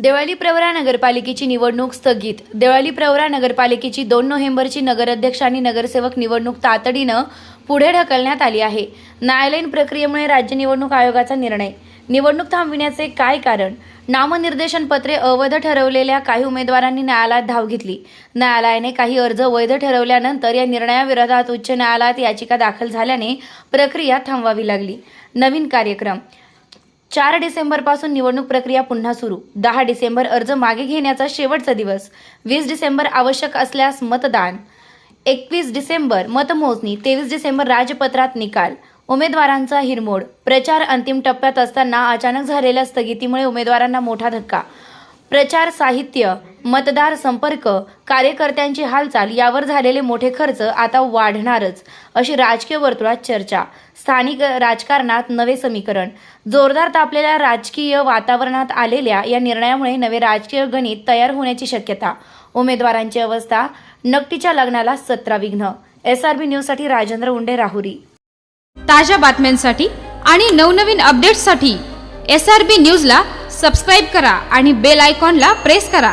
देवळाली प्रवरा नगरपालिकेची निवडणूक स्थगित. देवळाली प्रवरा नगरपालिकेची दोन नोव्हेंबरची नगराध्यक्ष आणि नगरसेवक निवडणूक तातडीनं पुढे ढकलण्यात आली आहे. न्यायालयीन प्रक्रियेमुळे राज्य निवडणूक आयोगाचा निर्णय. निवडणूक थांबविण्याचे काय कारण? नामनिर्देशन पत्रे अवैध ठरवलेल्या काही उमेदवारांनी न्यायालयात धाव घेतली. न्यायालयाने काही अर्ज वैध ठरवल्यानंतर या निर्णयाविरोधात उच्च न्यायालयात याचिका दाखल झाल्याने प्रक्रिया थांबवावी लागली. नवीन कार्यक्रम. चार डिसेंबरपासून निवडणूक प्रक्रिया पुन्हा सुरू. दहा डिसेंबर अर्ज मागे घेण्याचा शेवटचा दिवस. वीस डिसेंबर आवश्यक असल्यास मतदान. एकवीस डिसेंबर मतमोजणी. तेवीस डिसेंबर राजपत्रात निकाल. उमेदवारांचा हिरमोड. प्रचार अंतिम टप्प्यात असताना अचानक झालेल्या स्थगितीमुळे उमेदवारांना मोठा धक्का. प्रचार साहित्य. मतदार संपर्क कार्यकर्त्यांची हालचाल यावर झालेले मोठे खर्च आता वाढणारच अशी राजकीय वर्तुळात चर्चा. स्थानिक राजकारणात नवे समीकरण. जोरदार तापलेल्या राजकीय वातावरणात आलेल्या या निर्णयामुळे नवे राजकीय गणित तयार होण्याची शक्यता. उमेदवारांची अवस्था नकटीच्या लग्नाला सतरा विघ्न एस आर बी न्यूजसाठी राजेंद्र उंडे राहुरी. ताज्या बातम्यांसाठी आणि नवनवीन अपडेट्ससाठी एस आर बी न्यूजला सबस्क्राईब करा आणि बेल आयकॉनला प्रेस करा.